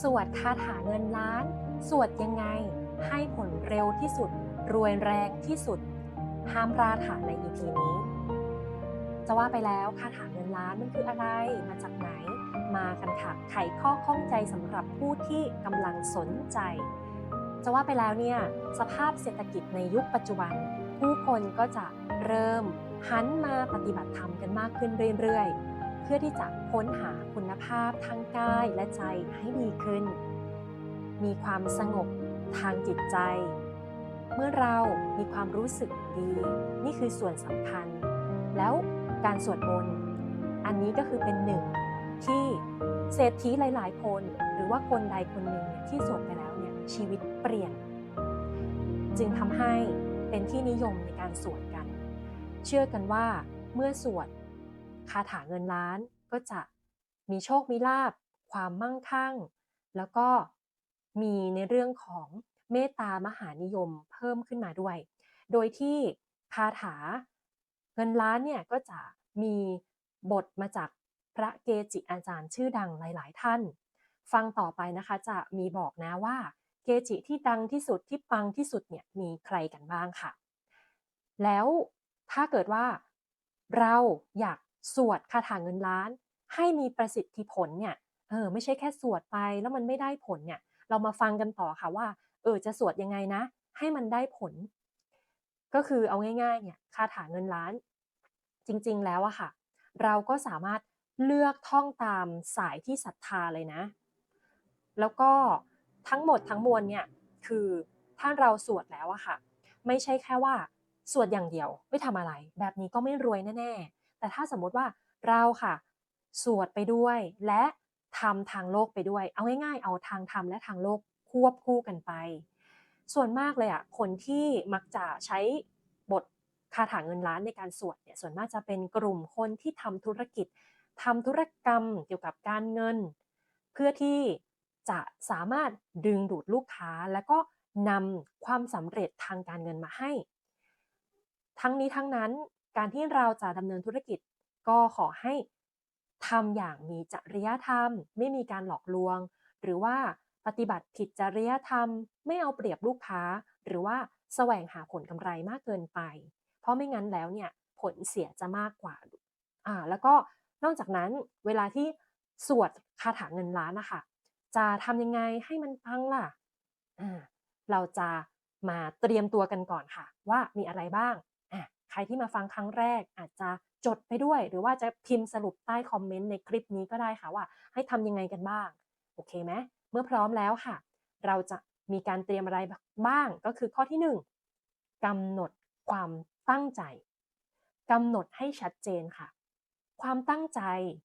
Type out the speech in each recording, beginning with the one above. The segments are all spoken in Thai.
สวดคาถาเงินล้าน สวดยังไง ให้ผลเร็วที่สุด รวยแรงที่สุด ห้ามพลาดค่ะใน EP นี้ จะว่าไปแล้วคาถาเงินล้านมันคืออะไร มาจากไหน มากันค่ะ ไขข้อข้องใจสำหรับผู้ที่กำลังสนใจ จะว่าไปแล้วเนี่ย สภาพเศรษฐกิจในยุคปัจจุบัน ผู้คนก็จะเริ่มหันมาปฏิบัติธรรมกันมากขึ้นเรื่อยๆ พื่อที่จะค้นหาคุณภาพทางกายและใจให้ดีขึ้น มีความสงบทางจิตใจ เมื่อเรามีความรู้สึกดี นี่คือส่วนสำคัญ แล้วการสวดมนต์อันนี้ก็คือเป็นหนึ่งที่เศรษฐีหลาย ๆ คน หรือว่าคนใดคนหนึ่งที่สวดไปแล้วเนี่ยชีวิตเปลี่ยน จึงทำให้เป็นที่นิยมในการสวดกัน เชื่อกันว่าเมื่อสวด คาถาเงินล้านก็จะมีโชคมีลาบ ความมั่งคั่ง แล้วก็มีในเรื่องของเมตตามหานิยมเพิ่มขึ้นมาด้วย โดยที่คาถาเงินล้านเนี่ยก็จะมีบทมาจากพระเกจิอาจารย์ชื่อดังหลาย ๆ ท่าน ฟังต่อไปนะคะจะมีบอกนะว่าเกจิที่ดังที่สุดที่ปังที่สุดเนี่ยมีใครกันบ้างค่ะ แล้วถ้าเกิดว่าเราอยาก สวดคาถาเงินล้าน ให้มีประสิทธิผลเนี่ยเออไม่ใช่แค่สวดไปแล้วมันไม่ได้ผลเนี่ยเรามาฟังกันต่อค่ะว่าเออจะสวดยังไงนะ ให้มันได้ผล ก็คือเอาง่ายๆเนี่ยคาถาเงินล้าน จริงๆแล้วอะค่ะ เราก็สามารถเลือกท่องตามสายที่ศรัทธาเลยนะ แล้วก็ทั้งหมดทั้งมวลเนี่ยคือถ้าเราสวดแล้วอะค่ะ ไม่ใช่แค่ว่าสวดอย่างเดียวไม่ทำอะไร แบบนี้ก็ไม่รวยแน่ๆ แต่ถ้าสมมติว่าเราค่ะ สวดไปด้วยและทำทางโลกไปด้วย เอาง่ายๆ เอาทางธรรมและทางโลกควบคู่กันไป ส่วนมากเลยอะคนที่มักจะใช้บทคาถาเงินล้านในการสวดเนี่ยส่วนมากจะเป็นกลุ่มคนที่ทำธุรกิจทำธุรกรรมเกี่ยวกับการเงิน เพื่อที่จะสามารถดึงดูดลูกค้าและก็นำความสำเร็จทางการเงินมาให้ ทั้งนี้ทั้งนั้น การที่เราจะดำเนินธุรกิจ ก็ขอให้ทำอย่างมีจริยธรรม ไม่มีการหลอกลวง หรือว่าปฏิบัติผิดจริยธรรม ไม่เอาเปรียบลูกค้า หรือว่าแสวงหาผลกำไรมากเกินไป เพราะไม่งั้นแล้วเนี่ยผลเสียจะมากกว่าอ่า แล้วก็นอกจากนั้นเวลาที่สวดคาถาเงินล้านนะคะจะทำยังไงให้มันปังล่ะ เราจะมาเตรียมตัวกันก่อนค่ะ ว่ามีอะไรบ้าง ใครที่มาฟังครั้งแรกอาจจะจดไปด้วย หรือว่าจะพิมพ์สรุปใต้คอมเมนต์ในคลิปนี้ก็ได้ค่ะว่า ให้ทำยังไงกันบ้าง โอเคไหมเมื่อพร้อมแล้วค่ะ เราจะมีการเตรียมอะไรบ้างก็คือข้อที่ 1กำหนดความตั้งใจกำหนดให้ชัดเจนค่ะ ความตั้งใจ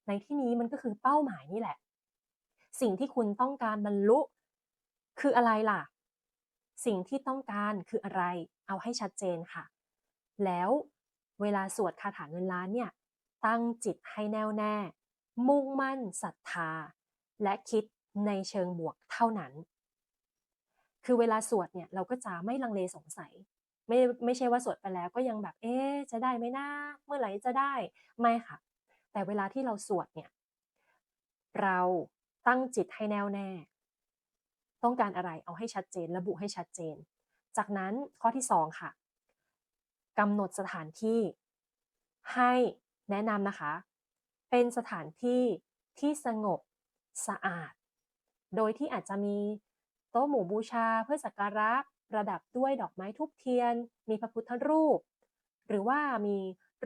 ในที่นี้มันก็คือเป้าหมายนี่แหละ สิ่งที่คุณต้องการบรรลุ คืออะไรล่ะ สิ่งที่ต้องการคืออะไร เอาให้ชัดเจนค่ะ แล้วเวลาสวดคาถาเงินล้านเนี่ย ตั้งจิตให้แน่วแน่ มุ่งมั่นศรัทธา และคิดในเชิงบวกเท่านั้น คือเวลาสวดเนี่ยเราก็จะไม่ลังเลสงสัย ไม่ไม่ใช่ว่าสวดไปแล้วก็ยังแบบเอ๊จะได้ไหมนะเมื่อไหร่จะได้ไม่ค่ะ แต่เวลาที่เราสวดเนี่ย เราตั้งจิตให้แน่วแน่ ต้องการอะไรเอาให้ชัดเจน ระบุให้ชัดเจน จากนั้นข้อที่ 2 ค่ะ กำหนดสถานที่ ให้แนะนำนะคะ เป็นสถานที่ที่สงบสะอาด โดยที่อาจจะมีโต๊ะหมู่บูชาเพื่อสักการะประดับด้วยดอกไม้ทุบเทียน มีพระพุทธรูป หรือว่ามี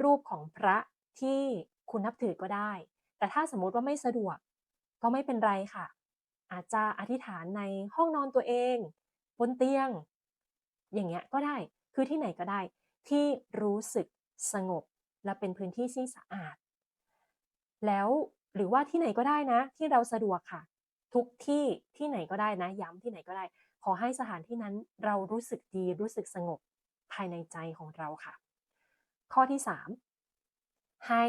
รูปของพระที่คุณนับถือก็ได้ แต่ถ้าสมมติว่าไม่สะดวกก็ไม่เป็นไรค่ะ อาจจะอธิษฐานในห้องนอนตัวเอง บนเตียง อย่างเงี้ยก็ได้ คือที่ไหนก็ได้ ที่รู้สึกสงบ และเป็นพื้นที่ที่สะอาด แล้วหรือว่าที่ไหนก็ได้นะ ที่เราสะดวกค่ะ ทุกที่ที่ไหนก็ได้นะ ย้ำที่ไหนก็ได้ ขอให้สถานที่นั้นเรารู้สึกดีรู้สึกสงบภายในใจของเราค่ะ ข้อที่ 3 ให้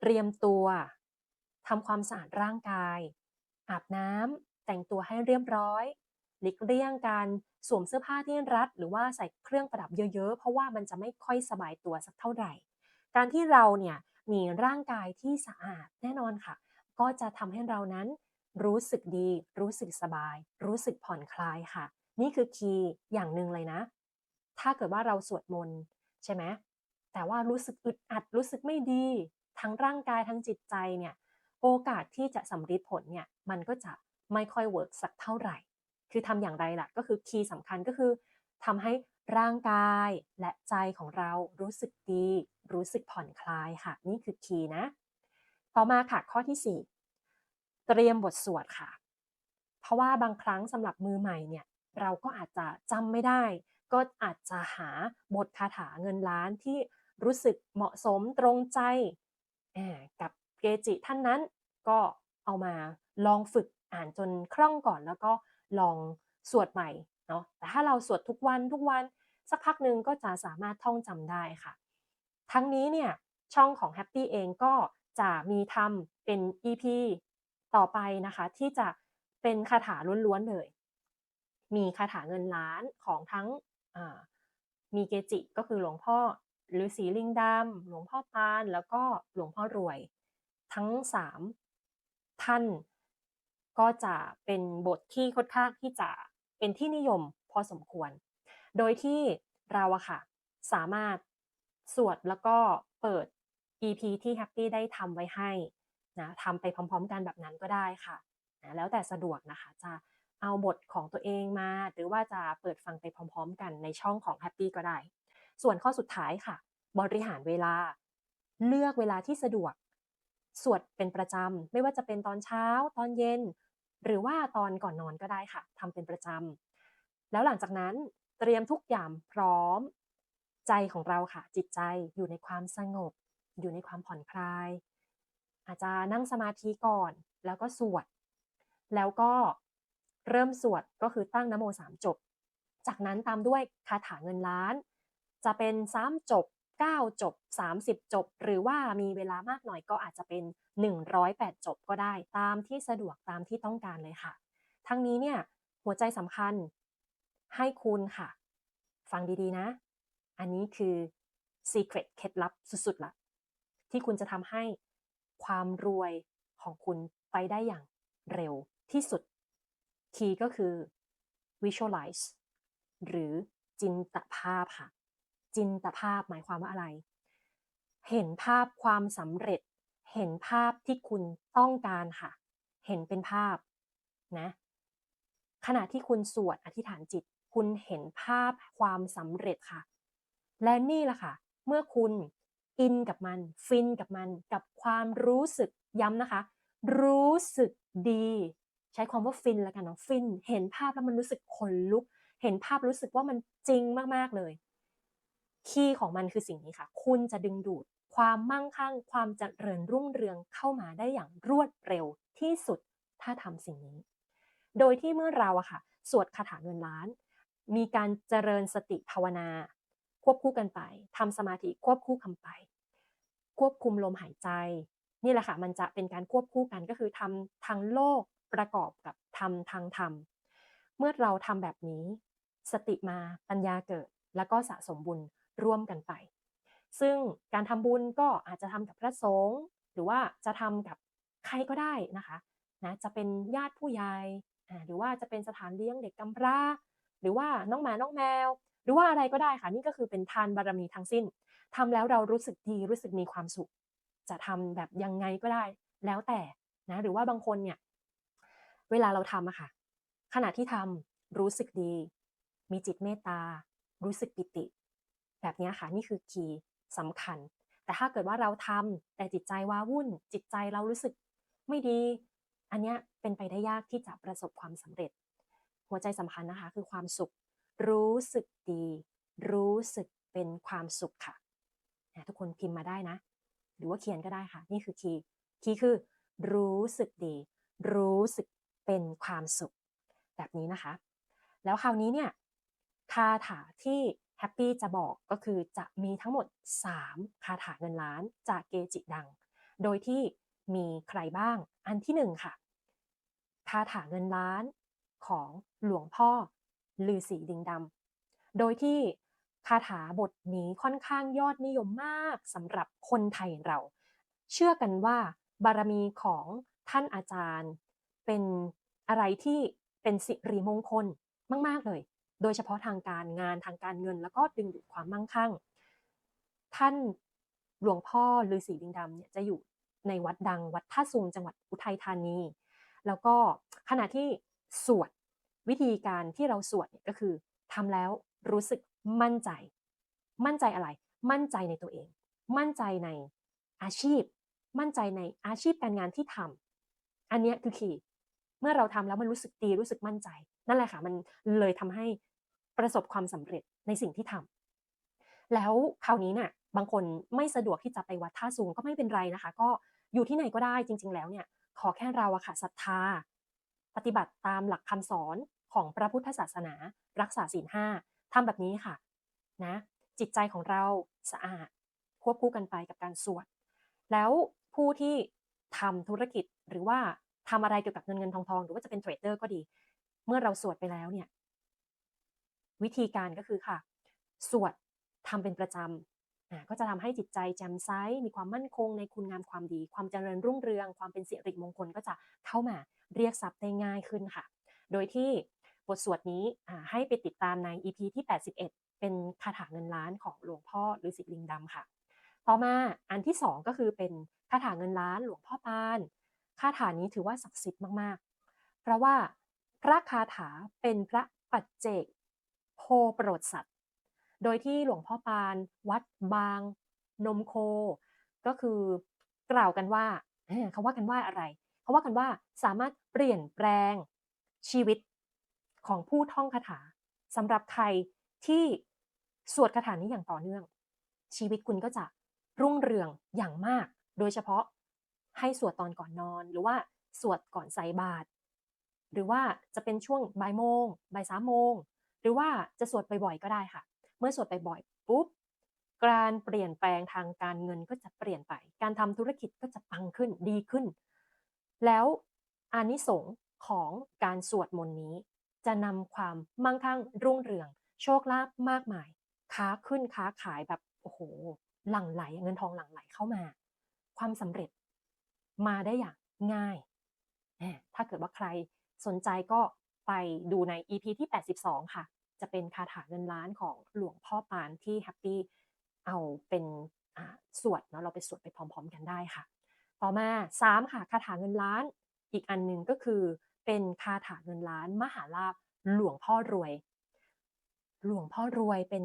เตรียมตัวทำความสะอาดร่างกาย อาบน้ำแต่งตัวให้เรียบร้อย หลีกเลี่ยงการสวมเสื้อผ้าที่รัด หรือว่าใส่เครื่องประดับเยอะ ๆ เพราะว่ามันจะไม่ค่อยสบายตัวสักเท่าไหร่ การที่เราเนี่ยมีร่างกายที่สะอาดแน่นอนค่ะ ก็จะทำให้เรานั้นรู้สึกดี รู้สึกสบาย รู้สึกผ่อนคลายค่ะ นี่คือคีย์อย่างหนึ่งเลยนะ ถ้าเกิดว่าเราสวดมนต์ใช่ไหมแต่ว่ารู้สึกอึดอัดรู้สึกไม่ดี ทั้งร่างกายทั้งจิตใจเนี่ยโอกาสที่จะสำเร็จผลเนี่ยมันก็จะไม่ค่อยเวิร์กสักเท่าไหร่ คือทำอย่างไรล่ะ ก็คือคีย์สำคัญก็คือทำให้ร่างกายและใจของเรารู้สึกดี รู้สึกผ่อนคลายค่ะ นี่คือคีย์นะ ต่อมาค่ะข้อที่ 4 เตรียมบทสวดค่ะ เพราะว่าบางครั้งสำหรับมือใหม่เนี่ยเราก็อาจจะจำไม่ได้ ก็อาจจะหาบทคาถาเงินล้านที่รู้สึกเหมาะสมตรงใจกับเกจิท่านนั้นก็เอามาลองฝึกอ่านจนคล่องก่อนแล้วก็ ลองสวดใหม่เนาะแต่ถ้าเราสวดทุกวันทุกวันสักพักหนึ่งก็จะสามารถท่องจำได้ค่ะ ทั้งนี้เนี่ยช่องของ Happy เองก็จะมีทำเป็น EP ต่อไปนะคะ ที่จะเป็นคาถาล้วนๆเลย มีคาถาเงินล้านของทั้งมีเกจิก็คือหลวงพ่อฤาษีลิงดำหลวงพ่อปานแล้วก็หลวงพ่อรวย ทั้งสามท่าน ก็จะเป็นบทที่ค่อนข้างที่จะเป็นที่นิยมพอสมควร โดยที่เราอะค่ะ สามารถสวดแล้วก็เปิด EP ที่ Happy ได้ทำไว้ให้นะทำไปพร้อม ๆ กันแบบนั้นก็ได้ค่ะนะแล้วแต่สะดวกนะคะ จะเอาบทของตัวเองมา หรือว่าจะเปิดฟังไปพร้อม ๆ กันในช่องของ Happy ก็ได้ ส่วนข้อสุดท้ายค่ะ บริหารเวลา เลือกเวลาที่สะดวก สวดเป็นประจำ ไม่ว่าจะเป็นตอนเช้า ตอนเย็น หรือว่าตอนก่อนนอนก็ได้ค่ะทำเป็นประจำแล้วหลังจากนั้นเตรียมทุกอย่างพร้อม ใจของเราค่ะ จิตใจอยู่ในความสงบ อยู่ในความผ่อนคลาย อาจจะนั่งสมาธิก่อน แล้วก็สวด แล้วก็เริ่มสวดก็คือตั้งนโมสามจบ จากนั้นตามด้วยคาถาเงินล้าน จะเป็นสามจบ 9 จบ 30 จบ หรือว่ามีเวลามากหน่อยก็อาจจะเป็น 108 จบก็ได้ ตามที่สะดวกตามที่ต้องการเลยค่ะ ทั้งนี้เนี่ยหัวใจสำคัญให้คุณค่ะ ฟังดีๆนะ อันนี้คือ secret เคล็ดลับสุดๆละที่คุณจะทำให้ความรวยของคุณไปได้อย่างเร็วที่สุด คีย์ก็คือ visualize หรือจินตภาพค่ะ จินตภาพหมายความว่าอะไร เห็นภาพความสำเร็จ เห็นภาพที่คุณต้องการค่ะ เห็นเป็นภาพนะขณะที่คุณสวดอธิษฐานจิต คุณเห็นภาพความสำเร็จค่ะ และนี่แหละค่ะ เมื่อคุณอินกับมัน ฟินกับมันกับความรู้สึกย้ำนะคะ รู้สึกดี ใช้ความว่าฟินแล้วกันเนาะฟิน เห็นภาพแล้วมันรู้สึกขนลุก เห็นภาพรู้สึกว่ามันจริงมากๆเลย คีย์ของมันคือสิ่งนี้ค่ะ คุณจะดึงดูดความมั่งคั่ง ความเจริญรุ่งเรืองเข้ามาได้อย่างรวดเร็วที่สุดถ้าทำสิ่งนี้ โดยที่เมื่อเราอะค่ะ สวดคาถาเงินล้าน มีการเจริญสติภาวนา ควบคู่กันไปทำสมาธิควบคู่กันไป ควบคุมลมหายใจ นี่แหละค่ะ มันจะเป็นการควบคู่กันก็คือทำทางโลกประกอบกับทำทางธรรม เมื่อเราทำแบบนี้ สติมาปัญญาเกิดแล้วก็สะสมบุญ ร่วมกันไป ซึ่งการทำบุญก็อาจจะทำกับพระสงฆ์หรือว่าจะทำกับใครก็ได้นะคะนะจะเป็นญาติผู้ใหญ่หรือว่าจะเป็นสถานเลี้ยงเด็กกำพร้า หรือว่าน้องหมาน้องแมว หรือว่าอะไรก็ได้ค่ะนี่ก็คือเป็นทานบารมีทั้งสิ้นทำแล้วเรารู้สึกดีรู้สึกมีความสุข จะทำแบบยังไงก็ได้ แล้วแต่นะหรือว่าบางคนเนี่ยเวลาเราทำอะค่ะขณะที่ทำรู้สึกดี มีจิตเมตตา รู้สึกปิติ แบบนี้ค่ะนี่คือคีย์สำคัญ แต่ถ้าเกิดว่าเราทำแต่จิตใจว้าวุ่น จิตใจเรารู้สึกไม่ดี อันนี้เป็นไปได้ยากที่จะประสบความสำเร็จ หัวใจสำคัญนะคะคือความสุข รู้สึกดี รู้สึกเป็นความสุขค่ะทุกคนพิมพ์มาได้นะ หรือว่าเขียนก็ได้ค่ะ นี่คือคีย์คีย์คือ รู้สึกดี รู้สึกเป็นความสุข แบบนี้นะคะ แล้วคราวนี้เนี่ยคาถาที่ แฮปปี้จะบอกก็คือจะมีทั้งหมด 3 คาถาเงินล้านจากเกจิดัง โดยที่มีใครบ้าง อันที่ 1 ค่ะ คาถาเงินล้านของหลวงพ่อลือสีดิงดำ โดยที่คาถาบทนี้ค่อนข้างยอดนิยมมากสำหรับคนไทยเรา เชื่อกันว่าบารมีของท่านอาจารย์ เป็นอะไรที่เป็นสิริมงคลมาก ๆ เลย โดยเฉพาะทางการงานทางการเงิน แล้วก็ดึงดูดความมั่งคั่ง ท่านหลวงพ่อฤาษีลิงดำเนี่ยจะอยู่ในวัดดังวัดท่าซุงจังหวัดอุทัยธานี แล้วก็ขณะที่สวดวิธีการที่เราสวดเนี่ยก็คือทำแล้วรู้สึกมั่นใจ มั่นใจอะไร มั่นใจในตัวเอง มั่นใจในอาชีพ มั่นใจในอาชีพการงานที่ทำอันนี้คือคีย์เมื่อเราทำแล้วมันรู้สึกดีรู้สึกมั่นใจ นั่นแหละค่ะมันเลยทำให้ประสบความสำเร็จในสิ่งที่ทำแล้วคราวนี้เนี่ยบางคนไม่สะดวกที่จะไปวัดท่าสูงก็ไม่เป็นไรนะคะ ก็อยู่ที่ไหนก็ได้จริง ๆ แล้วเนี่ยขอแค่เราอะค่ะศรัทธา ปฏิบัติตามหลักคำสอนของพระพุทธศาสนา รักษาศีลห้าทำแบบนี้ค่ะนะจิตใจของเราสะอาดควบคู่กันไปกับการสวดแล้วผู้ที่ทำธุรกิจหรือว่าทำอะไรเกี่ยวกับเงินเงินทองทองหรือว่าจะเป็นเทรดเดอร์ก็ดี เมื่อเราสวดไปแล้วเนี่ย วิธีการก็คือค่ะ สวดทำเป็นประจำก็จะทำให้จิตใจแจ่มใสมีความมั่นคงในคุณงามความดี ความเจริญรุ่งเรือง ความเป็นสิริมงคลก็จะเข้ามาเรียกทรัพย์ได้ง่ายขึ้นค่ะ โดยที่บทสวดนี้ให้ไปติดตามใน EP ที่ 81 เป็นคาถาเงินล้านของหลวงพ่อฤาษีลิงดำค่ะ ต่อมาอันที่ 2 ก็คือเป็นคาถาเงินล้านหลวงพ่อปาน คาถานี้ถือว่าศักดิ์สิทธิ์มากๆ เพราะว่า พระคาถาเป็นพระปัจเจก โพโปรดสัตว์ โดยที่หลวงพ่อปาน วัดบาง นมโค ก็คือกล่าวกันว่าเขาว่ากันว่าอะไรเขาว่ากันว่าสามารถเปลี่ยนแปลงชีวิตของผู้ท่องคาถาสำหรับใครที่สวดคาถานี้อย่างต่อเนื่อง ชีวิตคุณก็จะรุ่งเรืองอย่างมาก โดยเฉพาะให้สวดตอนก่อนนอน หรือว่าสวดก่อนใส่บาตร หรือว่าจะเป็นช่วงบ่ายโมงบ่ายสามโมง หรือว่าจะสวดบ่อยๆก็ได้ค่ะ เมื่อสวดบ่อยๆปุ๊บการเปลี่ยนแปลงทางการเงินก็จะเปลี่ยนไป การทำธุรกิจก็จะปังขึ้นดีขึ้น แล้วอานิสงส์ของการสวดมนต์นี้ จะนำความมั่งคั่งรุ่งเรือง โชคลาภมากมาย ค้าขึ้นค้าขายแบบโอ้โหหลั่งไหลเงินทองหลั่งไหลเข้ามา ความสำเร็จมาได้อย่างง่าย ถ้าเกิดว่าใคร สนใจก็ไปดูใน EP ที่ 82 ค่ะ จะเป็นคาถาเงินล้านของหลวงพ่อปานที่แฮปปี้เอาเป็นสวดเนาะเราไปสวดไปพร้อม ๆ กันได้ค่ะ ต่อมา 3 ค่ะคาถาเงินล้านอีกอันหนึ่งก็คือเป็นคาถาเงินล้านมหาลาภหลวงพ่อรวย หลวงพ่อรวยเป็น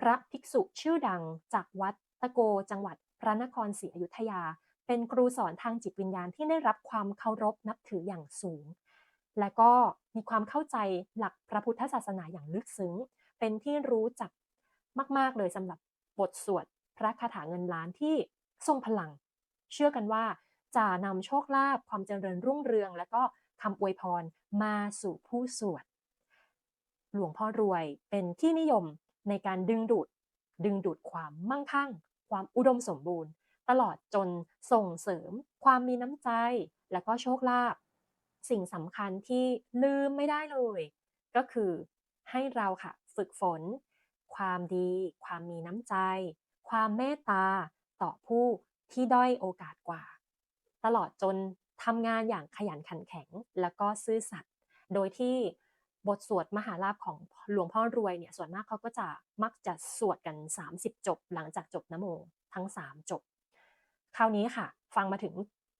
พระภิกษุชื่อดังจากวัดตะโกจังหวัดพระนครศรีอยุธยา เป็นครูสอนทางจิตวิญญาณที่ได้รับความเคารพนับถืออย่างสูง และก็มีความเข้าใจหลักพระพุทธศาสนาอย่างลึกซึ้ง เป็นที่รู้จักมาก ๆ เลยสำหรับบทสวดพระคาถาเงินล้านที่ทรงพลัง เชื่อกันว่าจะนำโชคลาภความเจริญรุ่งเรือง และก็คำอวยพรมาสู่ผู้สวด หลวงพ่อรวยเป็นที่นิยมในการดึงดูด ดึงดูดความมั่งคั่ง ความอุดมสมบูรณ์ ตลอดจนส่งเสริม ความมีน้ำใจ และก็โชคลาภ สิ่งสำคัญที่ลืมไม่ได้เลย ก็คือให้เราค่ะฝึกฝน ความดี ความมีน้ำใจ ความเมตตา ต่อผู้ที่ด้อยโอกาสกว่า ตลอดจนทำงานอย่างขยันขันแข็ง แล้วก็ซื่อสัตย์โดยที่บทสวดมหาลาภของหลวงพ่อรวยเนี่ยส่วนมากเขาก็จะมักจะสวดกัน 30 จบ หลังจากจบนโมทั้ง 3 จบ คราวนี้ค่ะ ฟังมาถึง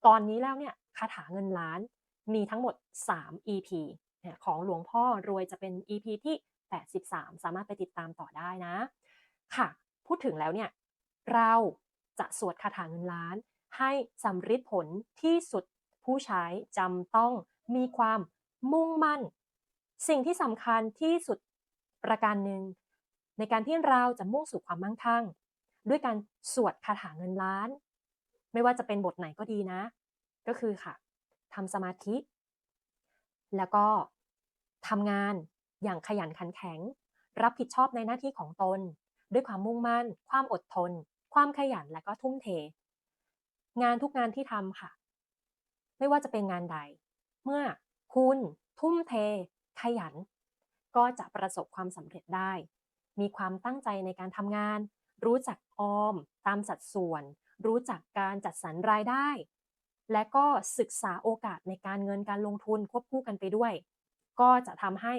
ตอนนี้แล้วเนี่ยคาถาเงินล้าน มีทั้งหมด 3 EP ของหลวงพ่อรวยจะเป็น EP ที่ 83 สามารถไปติดตามต่อได้นะ ค่ะ พูดถึงแล้วเนี่ย เราจะสวดคาถาเงินล้าน ให้สำฤทธิ์ผลที่สุดผู้ใช้จำต้องมีความมุ่งมั่น สิ่งที่สำคัญที่สุดประการหนึ่ง ในการที่เราจะมุ่งสู่ความมั่งคั่ง ด้วยการสวดคาถาเงินล้าน ไม่ว่าจะเป็นบทไหนก็ดีนะ ก็คือค่ะ ทำสมาธิ แล้วก็ทำงานอย่างขยันขันแข็ง รับผิดชอบในหน้าที่ของตน ด้วยความมุ่งมั่น ความอดทน ความขยันและก็ทุ่มเท งานทุกงานที่ทำค่ะ ไม่ว่าจะเป็นงานใด เมื่อคุณทุ่มเท ขยัน ก็จะประสบความสำเร็จได้ มีความตั้งใจในการทำงาน รู้จักออม ตามสัดส่วน รู้จักการจัดสรรรายได้ และก็ศึกษาโอกาสในการเงินการลงทุนควบคู่กันไปด้วย ก็จะทำให้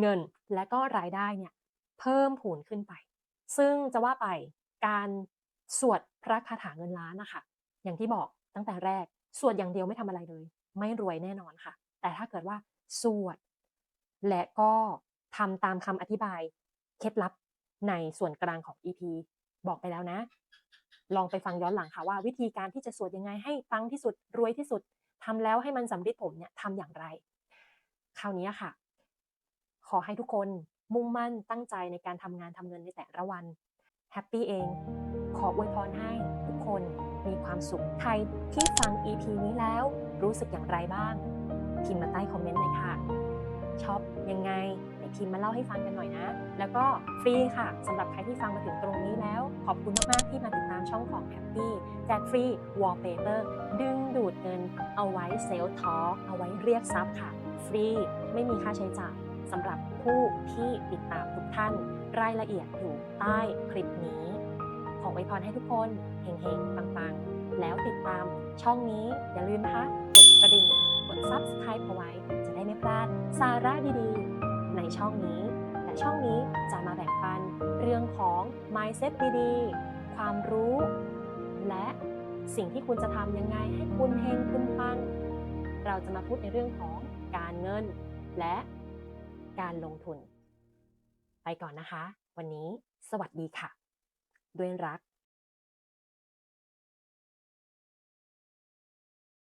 เงินและก็รายได้เนี่ยเพิ่มพูนขึ้นไป ซึ่งจะว่าไปการสวดพระคาถาเงินล้านนะคะ อย่างที่บอกตั้งแต่แรก สวดอย่างเดียวไม่ทำอะไรเลย ไม่รวยแน่นอนค่ะ แต่ถ้าเกิดว่าสวด และก็ทำตามคำอธิบายเคล็ดลับในส่วนกลางของ EP บอกไปแล้วนะ ลองไปฟังย้อนหลังค่ะว่าวิธีการที่จะสวดยังไงให้ปังที่สุดรวยที่สุดทำแล้วให้มันสำเร็จผลเนี่ยทำอย่างไร คราวนี้ค่ะ ขอให้ทุกคนมุ่งมั่นตั้งใจในการทำงานทำเงินในแต่ละวันแฮปปี้เอง ขออวยพรให้ทุกคนมีความสุขใครที่ฟัง EP นี้แล้วรู้สึกอย่างไรบ้าง พิมพ์มาใต้คอมเมนต์เลยค่ะชอบยังไง พิมพ์มาเล่าให้ฟังกันหน่อยนะ แล้วก็ฟรีค่ะสำหรับใครที่ฟังมาถึงตรงนี้แล้ว ขอบคุณมาก ๆ ที่มาติดตามช่องของ Happy แจกฟรี Wallpaper ดึงดูดเงิน เอาไว้เซลล์ทอเอาไว้เรียกทรัพย์ค่ะ ฟรีไม่มีค่าใช้จ่ายสำหรับผู้ที่ติดตามทุกท่าน รายละเอียดอยู่ใต้คลิปนี้ ขออวพรให้ทุกคนเฮงๆปังๆ แล้วติดตามช่องนี้อย่าลืมนะคะกดกระดิ่งกด Subscribe เอาไว้ จะได้ไม่พลาดสาระดีๆ ในช่องนี้ และช่องนี้จะมาแบ่งปันเรื่องของ mindset ดีๆ ความรู้ และสิ่งที่คุณจะทำยังไงให้คุณเฮงคุณปัง เราจะมาพูดในเรื่องของการเงิน และการลงทุน ไปก่อนนะคะ วันนี้สวัสดีค่ะ ด้วยรัก